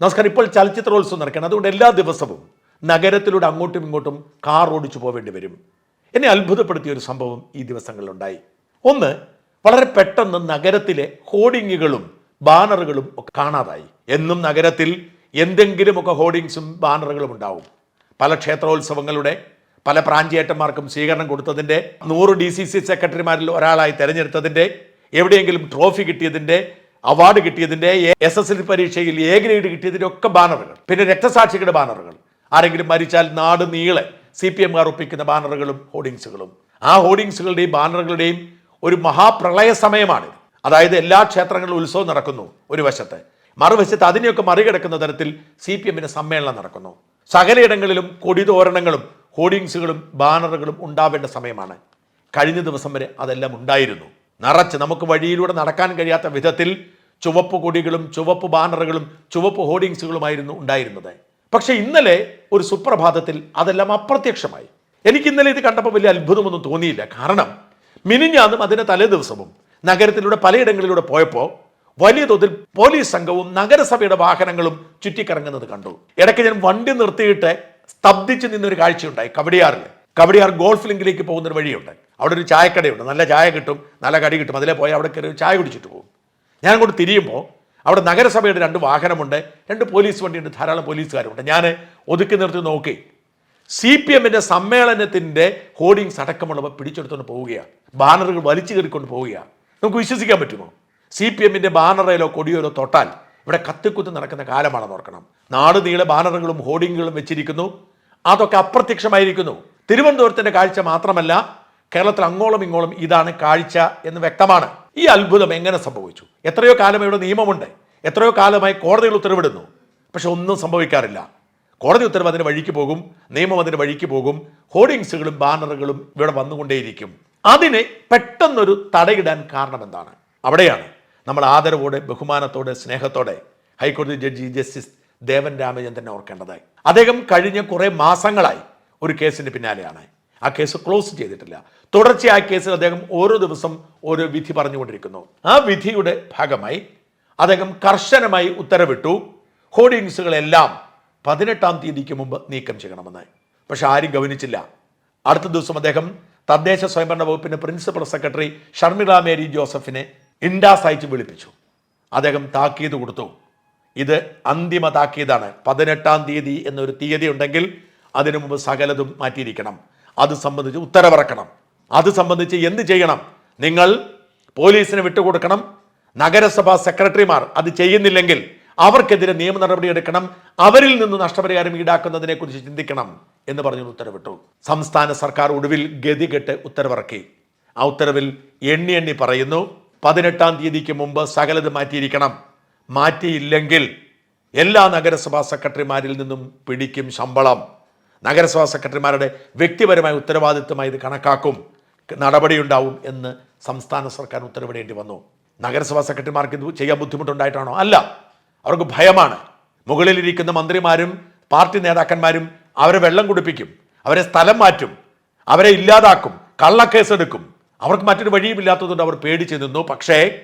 നമസ്കാരം ഇപ്പോൾ ചലച്ചിത്രോത്സവം നടക്കണം അതുകൊണ്ട് എല്ലാ ദിവസവും നഗരത്തിലൂടെ അങ്ങോട്ടും ഇങ്ങോട്ടും കാർ ഓടിച്ചു പോവേണ്ടി വരും. എന്നെ അത്ഭുതപ്പെടുത്തിയ ഒരു സംഭവം ഈ ദിവസങ്ങളിലുണ്ടായി. ഒന്ന് വളരെ പെട്ടെന്ന് നഗരത്തിലെ ഹോർഡിങ്ങുകളും ബാനറുകളും ഒക്കെ കാണാതായി. എന്നും നഗരത്തിൽ എന്തെങ്കിലുമൊക്കെ ഹോർഡിങ്സും ബാനറുകളും ഉണ്ടാവും. പല ക്ഷേത്രോത്സവങ്ങളുടെ പല പ്രാഞ്ചിയേറ്റന്മാർക്കും സ്വീകരണം കൊടുത്തതിന്റെ നൂറ് ഡി സി സി സെക്രട്ടറിമാരിൽ ഒരാളായി തെരഞ്ഞെടുത്തതിന്റെ എവിടെയെങ്കിലും ട്രോഫി കിട്ടിയതിന്റെ അവാർഡ് കിട്ടിയതിന്റെ എസ് എസ് എൽ പരീക്ഷയിൽ എ ഗ്രേഡ് കിട്ടിയതിന്റെ ഒക്കെ ബാനറുകൾ. പിന്നെ രക്തസാക്ഷികളുടെ ബാനറുകൾ. ആരെങ്കിലും മരിച്ചാൽ നാട് നീളെ സി പി എംകാർ ഒപ്പിക്കുന്ന ബാനറുകളും ഹോർഡിങ്സുകളും. ആ ഹോർഡിങ്സുകളുടെയും ബാനറുകളുടെയും ഒരു മഹാപ്രളയ സമയമാണ് അതായത് എല്ലാ ക്ഷേത്രങ്ങളിലും ഉത്സവം നടക്കുന്നു ഒരു വശത്ത്. മറുവശത്ത് അതിനെയൊക്കെ മറികടക്കുന്ന തരത്തിൽ സി പി എമ്മിന് സമ്മേളനം നടക്കുന്നു. സകലയിടങ്ങളിലും കൊടിതോരണങ്ങളും ഹോർഡിങ്സുകളും ബാനറുകളും ഉണ്ടാവേണ്ട സമയമാണ്. കഴിഞ്ഞ ദിവസം വരെ അതെല്ലാം ഉണ്ടായിരുന്നു. നിറച്ച് നമുക്ക് വഴിയിലൂടെ നടക്കാൻ കഴിയാത്ത വിധത്തിൽ ചുവപ്പ് കൊടികളും ചുവപ്പ് ബാനറുകളും ചുവപ്പ് ഹോർഡിങ്സുകളുമായിരുന്നു ഉണ്ടായിരുന്നത്. പക്ഷെ ഇന്നലെ ഒരു സുപ്രഭാതത്തിൽ അതെല്ലാം അപ്രത്യക്ഷമായി. എനിക്ക് ഇന്നലെ ഇത് കണ്ടപ്പോൾ വലിയ അത്ഭുതമൊന്നും തോന്നിയില്ല. കാരണം മിനിഞ്ഞാന്നും അതിന്റെ തലേ ദിവസവും നഗരത്തിലൂടെ പലയിടങ്ങളിലൂടെ പോയപ്പോൾ വലിയ തോതിൽ പോലീസ് സംഘവും നഗരസഭയുടെ വാഹനങ്ങളും ചുറ്റിക്കറങ്ങുന്നത് കണ്ടു. ഇടയ്ക്ക് ഞാൻ വണ്ടി നിർത്തിയിട്ട് സ്തബ്ധിച്ച് നിന്നൊരു കാഴ്ചയുണ്ടായി കവടിയാറിൽ കവടിയാർ ഗോൾഫ് ലിങ്കിലേക്ക് പോകുന്ന ഒരു വഴിയുണ്ട്. അവിടെ ഒരു ചായക്കടയുണ്ട്. നല്ല ചായ കിട്ടും നല്ല കടി കിട്ടും. അതിലെ പോയി അവിടെ കയറി ചായ കുടിച്ചിട്ട് പോകും. ഞാൻ അങ്ങോട്ട് തിരിയുമ്പോൾ അവിടെ നഗരസഭയുടെ രണ്ട് വാഹനമുണ്ട് രണ്ട് പോലീസ് വണ്ടിയുണ്ട് ധാരാളം പോലീസുകാരുണ്ട്. ഞാൻ ഒതുക്കി നിർത്തി നോക്കി. സി പി എമ്മിന്റെ സമ്മേളനത്തിന്റെ ഹോർഡിങ്സ് അടക്കമുള്ളവ പിടിച്ചെടുത്തുകൊണ്ട് പോവുകയാണ്. ബാനറുകൾ വലിച്ചു കയറിക്കൊണ്ട് പോവുകയാണ്. നമുക്ക് വിശ്വസിക്കാൻ പറ്റുമോ? സി പി എമ്മിന്റെ ബാനറയിലോ കൊടിയോലോ തൊട്ടാൽ ഇവിടെ കത്തിക്കുത്തി നടക്കുന്ന കാലമാണെന്ന് ഓർക്കണം. നാട് നീളെ ബാനറുകളും ഹോർഡിങ്ങുകളും വെച്ചിരിക്കുന്നു. അതൊക്കെ അപ്രത്യക്ഷമായിരിക്കുന്നു. തിരുവനന്തപുരത്തിന്റെ കാഴ്ച മാത്രമല്ല കേരളത്തിൽ അങ്ങോളം ഇങ്ങോളം ഇതാണ് കാഴ്ച എന്ന് വ്യക്തമാണ്. ഈ അത്ഭുതം എങ്ങനെ സംഭവിച്ചു? എത്രയോ കാലം ഇവിടെ നിയമമുണ്ട്. എത്രയോ കാലമായി കോടതികൾ ഉത്തരവിടുന്നു. പക്ഷെ ഒന്നും സംഭവിക്കാറില്ല. കോടതി ഉത്തരവ് അതിന് വഴിക്ക് പോകും നിയമം അതിന് വഴിക്ക് പോകും ഹോർഡിങ്സുകളും ബാനറുകളും ഇവിടെ വന്നുകൊണ്ടേയിരിക്കും. അതിനെ പെട്ടെന്നൊരു തടയിടാൻ കാരണം എന്താണ്? അവിടെയാണ് നമ്മൾ ആദരവോടെ ബഹുമാനത്തോടെ സ്നേഹത്തോടെ ഹൈക്കോടതി ജഡ്ജി ജസ്റ്റിസ് ദേവൻ രാമചന്ദ്രനെ ഓർക്കേണ്ടത്. അദ്ദേഹം കഴിഞ്ഞ കുറേ മാസങ്ങളായി ഒരു കേസിന്റെ പിന്നാലെയാണ്. ആ കേസ് ക്ലോസ് ചെയ്തിട്ടില്ല. തുടർച്ചയായ കേസിൽ അദ്ദേഹം ഓരോ ദിവസം ഓരോ വിധി പറഞ്ഞുകൊണ്ടിരിക്കുന്നു. ആ വിധിയുടെ ഭാഗമായി അദ്ദേഹം കർശനമായി ഉത്തരവിട്ടു. ഹോർഡിങ്സുകളെല്ലാം പതിനെട്ടാം തീയതിക്ക് മുമ്പ് നീക്കം ചെയ്യണമെന്ന്. പക്ഷെ ആരും ഗവനിച്ചില്ല. അടുത്ത ദിവസം അദ്ദേഹം തദ്ദേശ സ്വയംഭരണ വകുപ്പിന്റെ പ്രിൻസിപ്പൽ സെക്രട്ടറി ഷർമിള മേരി ജോസഫിനെ ഇൻഡാസ് അയച്ച് വിളിപ്പിച്ചു. അദ്ദേഹം താക്കീത് കൊടുത്തു. ഇത് അന്തിമ താക്കീതാണ്. പതിനെട്ടാം തീയതി എന്നൊരു തീയതി ഉണ്ടെങ്കിൽ അതിനു മുമ്പ് സകലതും മാറ്റിയിരിക്കണം. അത് സംബന്ധിച്ച് ഉത്തരവിറക്കണം. അത് സംബന്ധിച്ച് എന്ത് ചെയ്യണം? നിങ്ങൾ പോലീസിന് വിട്ടുകൊടുക്കണം. നഗരസഭാ സെക്രട്ടറിമാർ അത് ചെയ്യുന്നില്ലെങ്കിൽ അവർക്കെതിരെ നിയമ നടപടി എടുക്കണം. അവരിൽ നിന്ന് നഷ്ടപരിഹാരം ഈടാക്കുന്നതിനെ കുറിച്ച് ചിന്തിക്കണം എന്ന് പറഞ്ഞു ഉത്തരവിട്ടു. സംസ്ഥാന സർക്കാർ ഒടുവിൽ ഗതികെട്ട് ഉത്തരവിറക്കി. ആ ഉത്തരവിൽ എണ്ണി എണ്ണി പറയുന്നു പതിനെട്ടാം തീയതിക്ക് മുമ്പ് സകലത് മാറ്റിയിരിക്കണം. മാറ്റിയില്ലെങ്കിൽ എല്ലാ നഗരസഭാ സെക്രട്ടറിമാരിൽ നിന്നും പിടിക്കും ശമ്പളം. നഗരസഭാ സെക്രട്ടറിമാരുടെ വ്യക്തിപരമായ ഉത്തരവാദിത്വമായി ഇത് കണക്കാക്കും നടപടിയുണ്ടാവും എന്ന് സംസ്ഥാന സർക്കാർ ഉത്തരവിടേണ്ടി വന്നു. നഗരസഭാ സെക്രട്ടറിമാർക്ക് ഇത് ചെയ്യാൻ ബുദ്ധിമുട്ടുണ്ടായിട്ടാണോ? അല്ല. അവർക്ക് ഭയമാണ്. മുകളിലിരിക്കുന്ന മന്ത്രിമാരും പാർട്ടി നേതാക്കന്മാരും അവരെ വെള്ളം കുടിപ്പിക്കും അവരെ സ്ഥലം മാറ്റും അവരെ ഇല്ലാതാക്കും കള്ളക്കേസെടുക്കും. അവർക്ക് മറ്റൊരു വഴിയുമില്ലാത്തതുകൊണ്ട് അവർ പേടിച്ച് നിന്നു. പക്ഷേ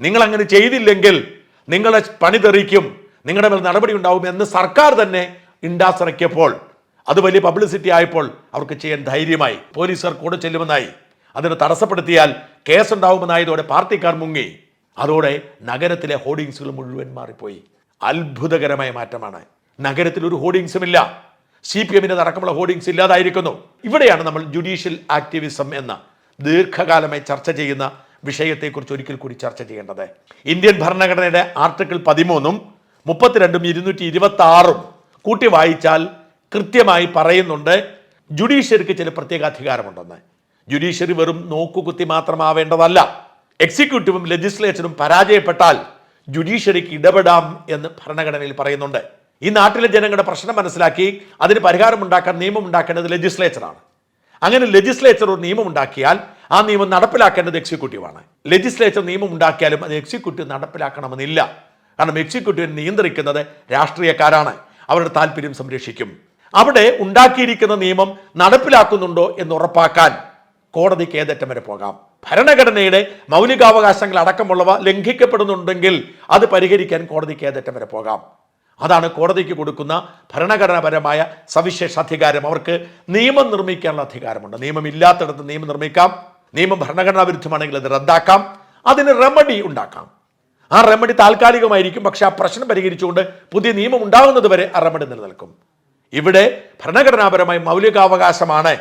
നിങ്ങൾ അങ്ങനെ ചെയ്തില്ലെങ്കിൽ നിങ്ങളെ പണി തെറിക്കും നിങ്ങളുടെ മേൽ നടപടി ഉണ്ടാവും എന്ന് സർക്കാർ തന്നെ ഇൻഡാസ് ഇറക്കിയപ്പോൾ അത് വലിയ പബ്ലിസിറ്റി ആയപ്പോൾ അവർക്ക് ചെയ്യാൻ ധൈര്യമായി. പോലീസുകാർ കൂടെ ചെല്ലുമെന്നായി. അതിന് തടസ്സപ്പെടുത്തിയാൽ കേസുണ്ടാവുമെന്നായതോടെ പാർട്ടിക്കാർ മുങ്ങി. അതോടെ നഗരത്തിലെ ഹോർഡിങ്സുകൾ മുഴുവൻ മാറിപ്പോയി. അത്ഭുതകരമായ മാറ്റമാണ്. നഗരത്തിൽ ഒരു ഹോർഡിങ്സും ഇല്ല സി പി എമ്മിന്റെ അടക്കമുള്ള ഹോർഡിങ്സ് ഇല്ലാതായിരിക്കുന്നു. ഇവിടെയാണ് നമ്മൾ ജുഡീഷ്യൽ ആക്ടിവിസം എന്ന ദീർഘകാലമായി ചർച്ച ചെയ്യുന്ന വിഷയത്തെക്കുറിച്ച് ഒരിക്കൽ കൂടി ചർച്ച ചെയ്യേണ്ടത്. ഇന്ത്യൻ ഭരണഘടനയുടെ ആർട്ടിക്കിൾ പതിമൂന്നും മുപ്പത്തിരണ്ടും ഇരുന്നൂറ്റി ഇരുപത്തി ആറും കൂട്ടി വായിച്ചാൽ കൃത്യമായി പറയുന്നുണ്ട്. ജുഡീഷ്യറിക്ക് ചില പ്രത്യേക അധികാരമുണ്ടെന്ന്. ജുഡീഷ്യറി വെറും നോക്കുകുത്തി മാത്രമാവേണ്ടതല്ല. എക്സിക്യൂട്ടീവും ലെജിസ്ലേച്ചറും പരാജയപ്പെട്ടാൽ ജുഡീഷ്യറിക്ക് ഇടപെടാം എന്ന് ഭരണഘടനയിൽ പറയുന്നുണ്ട്. ഈ നാട്ടിലെ ജനങ്ങളുടെ പ്രശ്നം മനസ്സിലാക്കി അതിന് പരിഹാരം ഉണ്ടാക്കാൻ നിയമം ഉണ്ടാക്കേണ്ടത് ലെജിസ്ലേച്ചറാണ് അങ്ങനെ ലെജിസ്ലേച്ചർ ഒരു നിയമം ഉണ്ടാക്കിയാൽ ആ നിയമം നടപ്പിലാക്കേണ്ടത് എക്സിക്യൂട്ടീവാണ്. ലെജിസ്ലേച്ചർ നിയമം ഉണ്ടാക്കിയാലും അത് എക്സിക്യൂട്ടീവ് നടപ്പിലാക്കണമെന്നില്ല. കാരണം എക്സിക്യൂട്ടീവിനെ നിയന്ത്രിക്കുന്നത് രാഷ്ട്രീയക്കാരാണ്. അവരുടെ താല്പര്യം സംരക്ഷിക്കും. അവിടെ ഉണ്ടാക്കിയിരിക്കുന്ന നിയമം നടപ്പിലാക്കുന്നുണ്ടോ എന്ന് ഉറപ്പാക്കാൻ കോടതിക്ക് ഏതറ്റം വരെ പോകാം. ഭരണഘടനയുടെ മൗലികാവകാശങ്ങൾ അടക്കമുള്ളവ ലംഘിക്കപ്പെടുന്നുണ്ടെങ്കിൽ അത് പരിഹരിക്കാൻ കോടതിക്ക് ഏതറ്റം വരെ പോകാം. അതാണ് കോടതിക്ക് കൊടുക്കുന്ന ഭരണഘടനാപരമായ സവിശേഷ അധികാരം അവർക്ക് നിയമം നിർമ്മിക്കാനുള്ള അധികാരമുണ്ട്. നിയമം ഇല്ലാത്തിടത്ത് നിയമം നിർമ്മിക്കാം. നിയമം ഭരണഘടനാ വിരുദ്ധമാണെങ്കിൽ അത് റദ്ദാക്കാം. അതിന് റെമഡി ഉണ്ടാക്കാം. ആ റെമഡി താൽക്കാലികമായിരിക്കും. പക്ഷെ ആ പ്രശ്നം പരിഹരിച്ചുകൊണ്ട് പുതിയ നിയമം ഉണ്ടാകുന്നത് വരെ ആ റെമഡി നിലനിൽക്കും. ഇവിടെ ഭരണഘടനാപരമായി മൗലികാവകാശമാണ്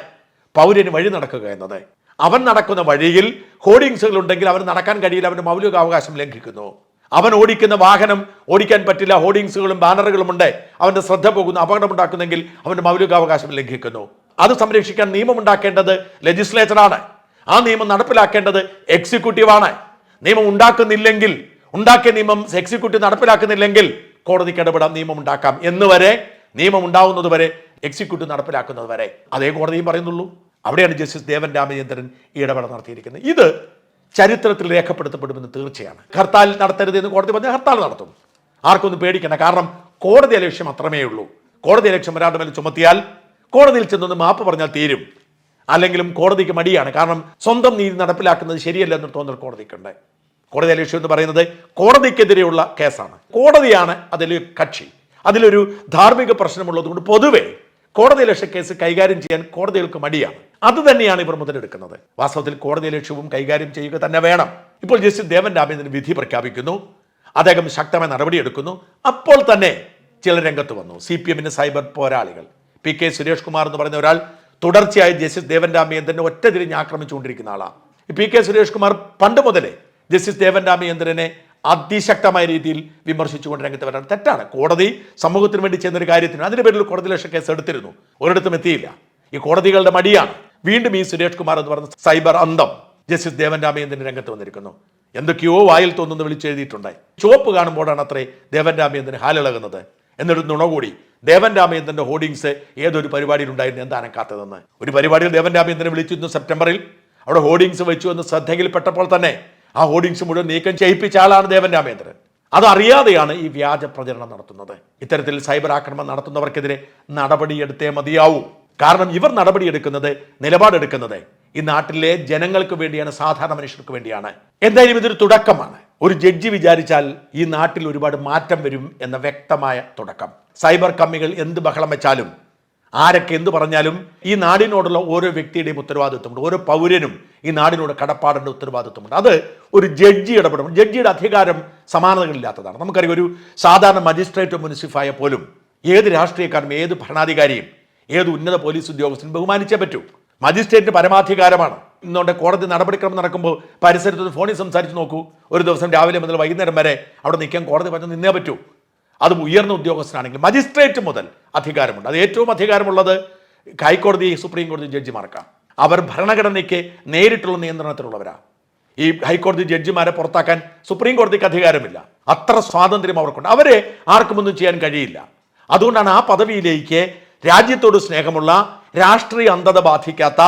പൗരന് വഴി നടക്കുക എന്നത്. അവൻ നടക്കുന്ന വഴിയിൽ ഹോർഡിങ്സുകൾ ഉണ്ടെങ്കിൽ അവന് നടക്കാൻ കഴിയില്ല അവന്റെ മൗലികാവകാശം ലംഘിക്കുന്നു. അവൻ ഓടിക്കുന്ന വാഹനം ഓടിക്കാൻ പറ്റില്ല ഹോർഡിങ്സുകളും ബാനറുകളും ഉണ്ട്. അവന്റെ ശ്രദ്ധ പോകുന്നു അപകടമുണ്ടാക്കുന്നെങ്കിൽ അവന്റെ മൗലികാവകാശം ലംഘിക്കുന്നു. അത് സംരക്ഷിക്കാൻ നിയമം ഉണ്ടാക്കേണ്ടത് ലെജിസ്ലേച്ചറാണ് ആ നിയമം നടപ്പിലാക്കേണ്ടത് എക്സിക്യൂട്ടീവാണ് നിയമം ഉണ്ടാക്കുന്നില്ലെങ്കിൽ ഉണ്ടാക്കിയ നിയമം എക്സിക്യൂട്ടീവ് നടപ്പിലാക്കുന്നില്ലെങ്കിൽ കോടതിക്ക് ഇടപെടാം നിയമം ഉണ്ടാക്കാം എന്ന് വരെ നിയമം ഉണ്ടാവുന്നത് വരെ എക്സിക്യൂട്ടീവ് നടപ്പിലാക്കുന്നത് വരെ. അതേ കോടതിയും പറയുന്നുള്ളൂ. അവിടെയാണ് ജസ്റ്റിസ് ദേവൻ രാമചന്ദ്രൻ ഈ ഇടപെടൽ നടത്തിയിരിക്കുന്നത്. ഇത് ചരിത്രത്തിൽ രേഖപ്പെടുത്തപ്പെടുമെന്ന് തീർച്ചയാണ്. ഹർത്താൽ നടത്തരുത് എന്ന് കോടതി പറഞ്ഞാൽ ഹർത്താൽ നടത്തും. ആർക്കൊന്നും പേടിക്കണ്ട. കാരണം കോടതി ലക്ഷ്യം അത്രമേ ഉള്ളൂ. കോടതി ലക്ഷ്യം ഒരാളുടെ മേൽ ചുമത്തിയാൽ കോടതിയിൽ ചെന്നൊന്ന് മാപ്പ് പറഞ്ഞാൽ തീരും. അല്ലെങ്കിലും കോടതിക്ക് മടിയാണ്. കാരണം സ്വന്തം നീതി നടപ്പിലാക്കുന്നത് ശരിയല്ല എന്ന് തോന്നൽ കോടതിക്കുണ്ട്. കോടതി ലക്ഷ്യം എന്ന് പറയുന്നത് കോടതിക്കെതിരെയുള്ള കേസാണ്. കോടതിയാണ് അതിൽ കക്ഷി. അതിലൊരു ധാർമ്മിക പ്രശ്നമുള്ളതുകൊണ്ട് പൊതുവെ കോടതി ലക്ഷ്യ കേസ് കൈകാര്യം ചെയ്യാൻ കോടതികൾക്ക് മടിയാണ്. അത് തന്നെയാണ് ഇവർ മുതലെടുക്കുന്നത്. വാസ്തവത്തിൽ കോടതി ലക്ഷ്യവും കൈകാര്യം ചെയ്യുക തന്നെ വേണം. ഇപ്പോൾ ജസ്റ്റിസ് ദേവൻ രാമേന്ദ്രൻ വിധി പ്രഖ്യാപിക്കുന്നു. അദ്ദേഹം ശക്തമായ നടപടിയെടുക്കുന്നു. അപ്പോൾ തന്നെ ചില രംഗത്ത് വന്നു. സി പി എമ്മിന് സൈബർ പോരാളികൾ. പി കെ സുരേഷ് കുമാർ എന്ന് പറയുന്ന ഒരാൾ തുടർച്ചയായി ജസ്റ്റിസ് ദേവൻ രാമേന്ദ്രനെ ഒറ്റ തിരിഞ്ഞ് ആക്രമിച്ചുകൊണ്ടിരിക്കുന്ന ആളാണ് പി കെ സുരേഷ് കുമാർ പണ്ട് മുതലേ ജസ്റ്റിസ് ദേവൻ രാമചന്ദ്രനെ അതിശക്തമായ രീതിയിൽ വിമർശിച്ചുകൊണ്ട് രംഗത്ത് വരാൻ തെറ്റാണ്. കോടതി സമൂഹത്തിന് വേണ്ടി ചെയ്യുന്ന ഒരു കാര്യത്തിന് അതിന്റെ പേരിൽ കോടതി ലക്ഷം കേസ് എടുത്തിരുന്നു. ഒരിടത്തും എത്തിയില്ല. ഈ കോടതികളുടെ മടിയാണ്. വീണ്ടും ഈ സുരേഷ് കുമാർ എന്ന് പറഞ്ഞ സൈബർ അന്തം ജസ്റ്റിസ് ദേവൻ രാമചന്ദ്രൻ രംഗത്ത് വന്നിരിക്കുന്നു? എന്തൊക്കെയോ വായിൽ തോന്നുന്നു വിളിച്ചെഴുതിയിട്ടുണ്ടായി ചുവപ്പ് കാണുമ്പോഴാണ് അത്രേ ദേവൻ രാമചന്ദ്രൻ ഹാലിളകുന്നത്. എന്നിട്ട് നുണ കൂടി. ദേവൻ രാമചന്ദ്രന്റെ ഹോർഡിങ്സ് ഏതൊരു പരിപാടിയിൽ ഉണ്ടായിരുന്നു എന്താണ് കാത്തതെന്ന്. ഒരു പരിപാടിയിൽ ദേവൻ രാമചന്ദ്രനെ വിളിച്ചിരുന്നു സെപ്റ്റംബറിൽ. അവിടെ ഹോർഡിങ്സ് വെച്ചു എന്ന് ശ്രദ്ധയിൽപ്പെട്ടപ്പോൾ തന്നെ ആ ഹോർഡിങ്സ് മുഴുവൻ നീക്കം ചെയ്യിപ്പിച്ച ആളാണ് ദേവൻ രാമേന്ദ്രൻ. അതറിയാതെയാണ് ഈ വ്യാജ പ്രചരണം നടത്തുന്നത്. ഇത്തരത്തിൽ സൈബർ ആക്രമണം നടത്തുന്നവർക്കെതിരെ നടപടിയെടുത്തേ മതിയാവൂ. കാരണം ഇവർ നടപടിയെടുക്കുന്നത് നിലപാടെടുക്കുന്നത് ഈ നാട്ടിലെ ജനങ്ങൾക്ക് വേണ്ടിയാണ് സാധാരണ മനുഷ്യർക്ക് വേണ്ടിയാണ്. എന്തായാലും ഇതൊരു തുടക്കമാണ്. ഒരു ജഡ്ജി വിചാരിച്ചാൽ ഈ നാട്ടിൽ ഒരുപാട് മാറ്റം വരും എന്ന വ്യക്തമായ തുടക്കം. സൈബർ കമ്മികൾ എന്ത് ബഹളം വെച്ചാലും ആരൊക്കെ എന്ത് പറഞ്ഞാലും ഈ നാടിനോടുള്ള ഓരോ വ്യക്തിയുടെയും ഉത്തരവാദിത്വമുണ്ട് ഓരോ പൗരനും ഈ നാടിനോട് കടപ്പാടിന്റെ ഉത്തരവാദിത്വമുണ്ട്. അത് ഒരു ജഡ്ജി ഇടപെടും ജഡ്ജിയുടെ അധികാരം സമാനതകളില്ലാത്തതാണ്. നമുക്കറിയാം ഒരു സാധാരണ മജിസ്ട്രേറ്റ് മുനിസിഫായ പോലും ഏത് രാഷ്ട്രീയക്കാരും ഏത് ഭരണാധികാരിയും ഏത് ഉന്നത പോലീസ് ഉദ്യോഗസ്ഥനും ബഹുമാനിച്ചേ പറ്റൂ. മജിസ്ട്രേറ്റിന് പരമാധികാരമാണ്. ഇന്നുകൊണ്ട് കോടതി നടപടിക്രമം നടക്കുമ്പോൾ പരിസരത്ത് ഫോണിൽ സംസാരിച്ച് നോക്കൂ. ഒരു ദിവസം രാവിലെ മുതൽ വൈകുന്നേരം വരെ അവിടെ നിൽക്കാൻ കോടതി പറഞ്ഞ് നിന്നേ പറ്റൂ. അതും ഉയർന്ന ഉദ്യോഗസ്ഥനാണെങ്കിൽ മജിസ്ട്രേറ്റ് മുതൽ അധികാരമുണ്ട്. അത് ഏറ്റവും അധികാരമുള്ളത് ഹൈക്കോടതി സുപ്രീം കോടതി ജഡ്ജിമാർക്കാണ്. അവർ ഭരണഘടനയ്ക്ക് നേരിട്ടുള്ള നിയന്ത്രണത്തിലുള്ളവരാണ്. ഈ ഹൈക്കോടതി ജഡ്ജിമാരെ പുറത്താക്കാൻ സുപ്രീം കോടതിക്ക് അധികാരമില്ല. അത്ര സ്വാതന്ത്ര്യം അവർക്കുണ്ട്. അവരെ ആർക്കുമൊന്നും ചെയ്യാൻ കഴിയില്ല. അതുകൊണ്ടാണ് ആ പദവിയിലേക്ക് രാജ്യത്തോട് സ്നേഹമുള്ള രാഷ്ട്രീയ അന്ധത ബാധിക്കാത്ത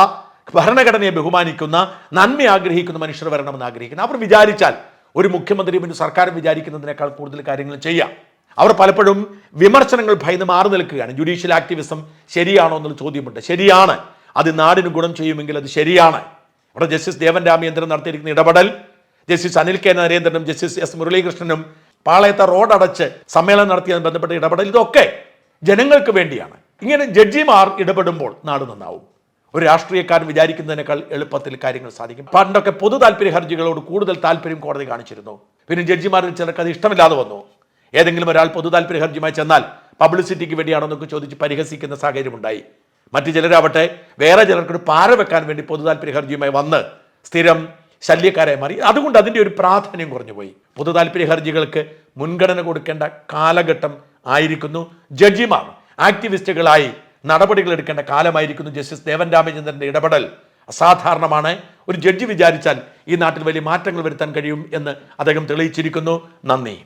ഭരണഘടനയെ ബഹുമാനിക്കുന്ന നന്മ ആഗ്രഹിക്കുന്ന മനുഷ്യർ വരണമെന്ന് ആഗ്രഹിക്കുന്നത് അവർ വിചാരിച്ചാൽ ഒരു മുഖ്യമന്ത്രിയും പിന്നെ സർക്കാരും വിചാരിക്കുന്നതിനേക്കാൾ കൂടുതൽ കാര്യങ്ങൾ ചെയ്യാം. അവർ പലപ്പോഴും വിമർശനങ്ങൾ ഭയന്ന് മാറി നിൽക്കുകയാണ്. ജുഡീഷ്യൽ ആക്ടിവിസം ശരിയാണോ എന്നുള്ള ചോദ്യമുണ്ട്. ശരിയാണ്. അത് നാടിന് ഗുണം ചെയ്യുമെങ്കിൽ അത് ശരിയാണ്. അവിടെ ജസ്റ്റിസ് ദേവൻ രാമചന്ദ്രൻ നടത്തിയിരിക്കുന്ന ഇടപെടൽ ജസ്റ്റിസ് അനിൽ കെ നരേന്ദ്രനും ജസ്റ്റിസ് എസ് മുരളീകൃഷ്ണനും പാളയത്തെ റോഡ് അടച്ച് സമ്മേളനം നടത്തിയതിന് ബന്ധപ്പെട്ട ഇടപെടൽ ഇതൊക്കെ ജനങ്ങൾക്ക് വേണ്ടിയാണ്. ഇങ്ങനെ ജഡ്ജിമാർ ഇടപെടുമ്പോൾ നാട് നന്നാവും. ഒരു രാഷ്ട്രീയക്കാരൻ വിചാരിക്കുന്നതിനേക്കാൾ എളുപ്പത്തിൽ കാര്യങ്ങൾ സാധിക്കും. പണ്ടൊക്കെ പൊതു താല്പര്യ ഹർജികളോട് കൂടുതൽ താല്പര്യം കോടതി കാണിച്ചിരുന്നു. പിന്നെ ജഡ്ജിമാരിൽ ചിലർക്ക് അത് ഇഷ്ടമില്ലാതെ വന്നു. ഏതെങ്കിലും ഒരാൾ പൊതു താല്പര്യ ഹർജിയുമായി ചെന്നാൽ പബ്ലിസിറ്റിക്ക് വേണ്ടിയാണോ എന്നൊക്കെ ചോദിച്ച് പരിഹസിക്കുന്ന സാഹചര്യമുണ്ടായി. മറ്റു ചിലരാവട്ടെ വേറെ ചിലർക്കൊരു പാര വെക്കാൻ വേണ്ടി പൊതു താല്പര്യ ഹർജിയുമായി വന്ന് സ്ഥിരം ശല്യക്കാരായി മാറി. അതുകൊണ്ട് അതിന്റെ ഒരു പ്രാധാന്യം കുറഞ്ഞു പോയി പൊതു താല്പര്യ ഹർജികൾക്ക് മുൻഗണന കൊടുക്കേണ്ട കാലഘട്ടം ആയിരിക്കുന്നു. ജഡ്ജിമാർ ആക്ടിവിസ്റ്റുകളായി നടപടികൾ എടുക്കേണ്ട കാലമായിരിക്കുന്നു. ജസ്റ്റിസ് ദേവൻ രാമചന്ദ്രന്റെ ഇടപെടൽ അസാധാരണമാണ്. ഒരു ജഡ്ജി വിചാരിച്ചാൽ ഈ നാട്ടിൽ വലിയ മാറ്റങ്ങൾ വരുത്താൻ കഴിയും എന്ന് അദ്ദേഹം തെളിയിച്ചിരിക്കുന്നു. നന്ദി.